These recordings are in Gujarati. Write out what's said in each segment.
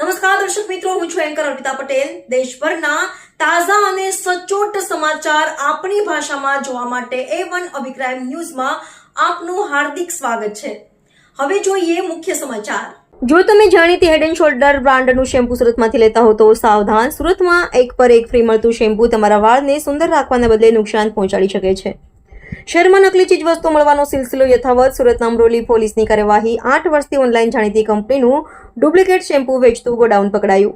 નમસ્કાર, દર્શક મિત્રો, હું છું એન્કર અર્પિતા પટેલ. દેશભરના તાજા અને સચોટ સમાચાર આપણી ભાષામાં જોવા માટે એ વન અભિપ્રાય ન્યૂઝમાં આપનું હાર્દિક સ્વાગત છે. હવે જોઈએ મુખ્ય સમાચાર. જો તમે જાણીતી હેડ એન્ડ શોલ્ડર બ્રાન્ડનું શેમ્પુ સુરતમાંથી લેતા હો તો સાવધાન, સુરતમાં એક પર એક ફ્રી મળતું શેમ્પુ તમારા વાળને સુંદર રાખવાના બદલે નુકસાન પહોંચાડી શકે છે. શહેરમાં નકલી ચીજ વસ્તુ મળવાનો સિલસિલો યથાવત, સુરતના અમરોલી પોલીસની કાર્યવાહી આઠ વર્ષથી ઓનલાઈન જાણીતી કંપનીનું ડુપ્લિકેટ શેમ્પુ વેચતું ગોડાઉન પકડાયું.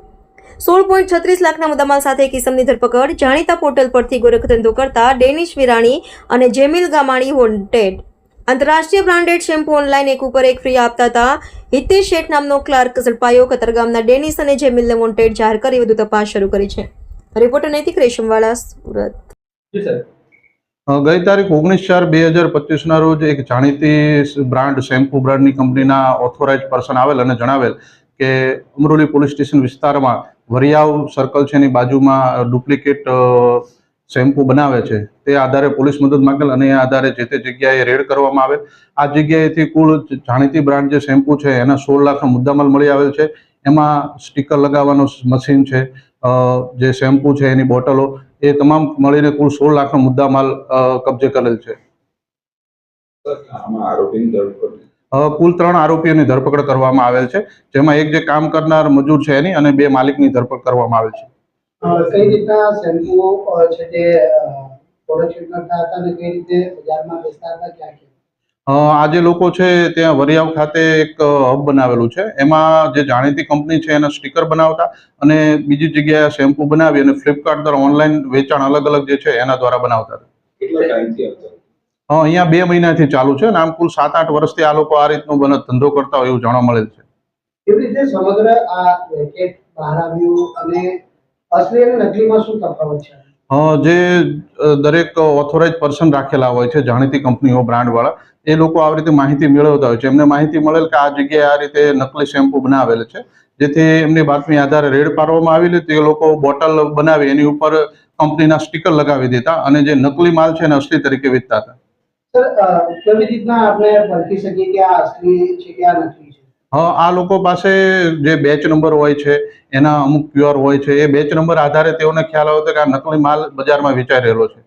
સોળ પોઈન્ટ છત્રીસ લાખના મુદ્દામાલ સાથે કિસમની ધરપકડ, જાણીતા પોર્ટલ પરથી ગોરખધંધો કરતા ડેનિશ વિરાણી અને જેમિલ ગામાણી વોન્ટેડ આંતરરાષ્ટ્રીય બ્રાન્ડેડ શેમ્પુ ઓનલાઈન એક ઉપર એક ફ્રી આપતા હતા. હિતેશ શેઠ નામનો ક્લાર્ક ઝડપાયો. કતરગામના ડેનિસ અને જેમિલને વોન્ટેડ જાહેર કરી વધુ તપાસ શરૂ કરી છે. રિપોર્ટર નૈતિક રેશમવાળા, સુરત. ગઈ તારીખ ઓગણીસ ચાર બે હજાર પચીસના રોજ એક જાણીતી બ્રાન્ડ, શેમ્પુ બ્રાન્ડની કંપનીના ઓથોરાઇઝ પર્સન આવેલ અને જણાવેલ કે અમરોલી પોલીસ સ્ટેશન વિસ્તારમાં વરિયાવ સર્કલ છે એની બાજુમાં ડુપ્લિકેટ શેમ્પુ બનાવે છે. તે આધારે પોલીસ મદદ માંગેલ અને એ આધારે જે તે જગ્યાએ રેડ કરવામાં આવેલ. આ જગ્યાએથી કુલ જાણીતી બ્રાન્ડ જે શેમ્પુ છે એના સોળ લાખનો મુદ્દામાલ મળી આવેલ છે. એમાં સ્ટીકર લગાવવાનું મશીન છે જે શેમ્પુ છે એની બોટલો એ તમામ મળીને કુલ સોળ લાખનો મુદ્દામાલ માલ કબજે કરેલ છે. કુલ ત્રણ આરોપીઓની ધરપકડ કરવામાં આવેલ છે જેમાં એક જે કામ કરનાર મજૂર છે એની અને બે માલિકની ધરપકડ કરવામાં આવેલ છે. કઈ રીતના શેમ્પુઓ છે તે પ્રોડક્શન કરતા હતા અને કઈ રીતે બજારમાં વેચતા હતા ક્યાં? ક્યાં અ, આ જે લોકો છે ત્યાં વરિયાવ ખાતે એક હબ બનાવેલું છે. એમાં જે જાણીતી કંપની છે એના સ્ટીકર બનાવતા અને બીજી જગ્યાએ શેમ્પુ બનાવી અને ફ્લિપકાર્ટ દ્વારા ઓનલાઈન વેચાણ અલગ અલગ જે છે એના દ્વારા બનાવતા અ, અહીંયા બે મહિનાથી ચાલુ છે અને આમ કુલ સાત આઠ વર્ષથી આ લોકો આ રીતનો બને ધંધો કરતા હોય એવું જાણવા મળેલ છે. કેવી રીતે સમગ્ર આ રેકેટ બહાર આવ્યું અને અસલી અને નકલીમાં શું તફાવત છે? જે દરેક ઓથોરાઇઝ પર્સન રાખેલા હોય છે જાણીતી કંપનીઓ બ્રાન્ડવાળા એ લોકો આવી રીતે માહિતી મેળવતા હોય છે. એમને માહિતી મળેલ કે આ જગ્યાએ આ રીતે નકલી શેમ્પુ બનાવેલ છે. જેથી એમની બાતમી આધારે રેડ પાડવામાં આવેલી તે લોકો બોટલ બનાવી એની ઉપર કંપનીના સ્ટીકર લગાવી દેતા અને જે નકલી માલ છે એને અસલી તરીકે વેચતા હતા. કેવી રીતના આપણે પરખી શકીએ કે આ અસલી છે કે આ નકલી છે? અ, આ લોકો પાસે જે બેચ નંબર હોય છે એના અમુક ક્યુઆર હોય છે એ બેચ નંબર આધારે તેઓને ખ્યાલ આવે છે કે આ નકલી માલ બજારમાં વેચાઈ રહેલો છે.